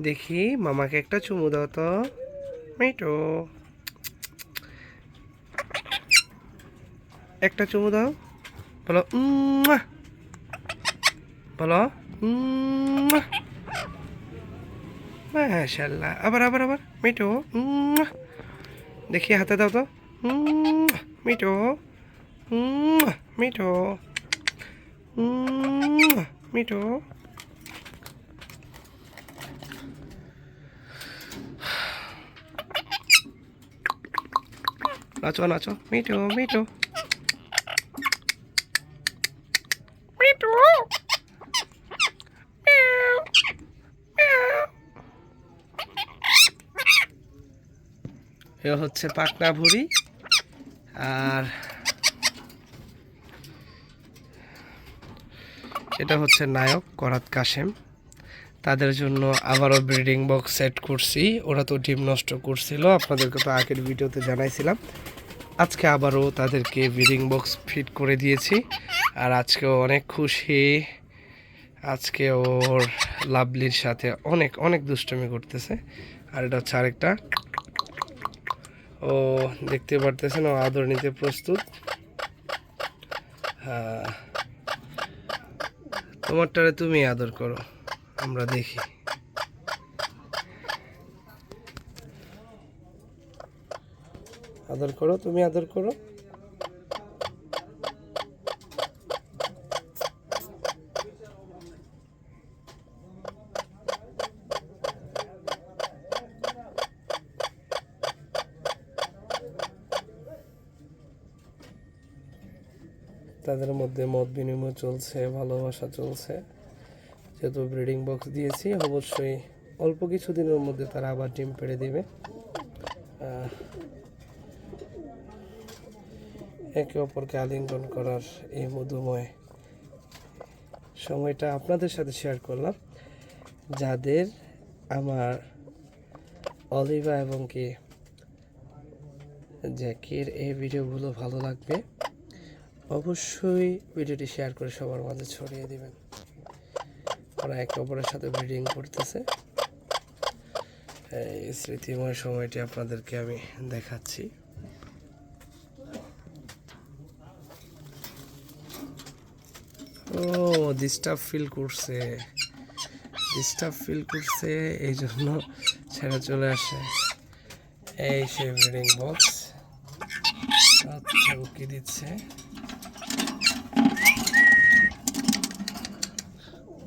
দেখি, মামাকে একটা চুমু দাও তো মিঠু একটা চুমু দাও বলো। বলো। মাশাল্লাহ আবার আবার আবার মিঠু। দেখি, হাতে দাও তো। মিঠু। মিঠু। মিঠু নাচো নাচো। মিঠু মিঠু। মিঠু। এ হচ্ছে পাকনা ভুড়ি। আর এটা হচ্ছে নায়ক করাত কাশেম তাদের জন্য আবারও ব্রিডিং বক্স সেট করছি। ওরা তো ডিম নষ্ট করছিল, আপনাদেরকে তো আগের ভিডিওতে জানাইছিলাম। আজকে আবারও তাদেরকে ব্রিডিং বক্স ফিট করে দিয়েছি। আর আজকেও অনেক খুশি। আজকে ওর লাভলির সাথে অনেক অনেক দুষ্টমি করতেছে। আর এটা হচ্ছে আরেকটা। ও দেখতে পারতেছেন, ও আদর নিতে প্রস্তুত। হ্যাঁ। তোমারটারে তুমি আদর করো। আমরা দেখি। আদর করো তুমি আদর করো। তাদের মধ্যে মত বিনিময় চলছে ভালোবাসা চলছে। যেহেতু ব্রিডিং বক্স দিয়েছি। অবশ্যই অল্প কিছু দিনের মধ্যে তারা আবার ডিম পেড়ে দেবে। একে অপরকে আলিঙ্গন করার এই মধুময় সময়টা আপনাদের সাথে শেয়ার করলাম। যাদের আমার অলিভা এবং কি জ্যাকির এই ভিডিওগুলো ভালো লাগবে, অবশ্যই ভিডিওটি শেয়ার করে সবার মাঝে ছড়িয়ে দিবেন। ওরা একে অপরের সাথে ব্রিডিং করতেছে। এই স্মৃতিময় সময়টি আপনাদেরকে আমি দেখাচ্ছি। ও ডিস্টার্ব ফিল করছে। ডিস্টার্ব ফিল করছে, এই জন্য ছেড়ে চলে আসে। এই সে ব্রিডিং বক্স। আচ্ছা উকি দিচ্ছে।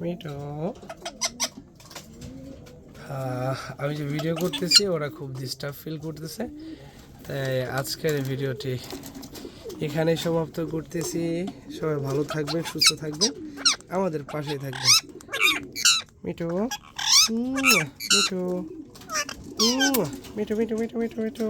মিটো আমি যে ভিডিও করতেছি, ওরা খুব ডিস্টার্ব ফিল করতেছে। তাই আজকের ভিডিওটি এখানেই সমাপ্ত করতেছি। সবাই ভালো থাকবেন, সুস্থ থাকবেন, আমাদের পাশেই থাকবেন। মিঠু মিঠু মিঠু মিঠু মিঠু মিঠু মিঠু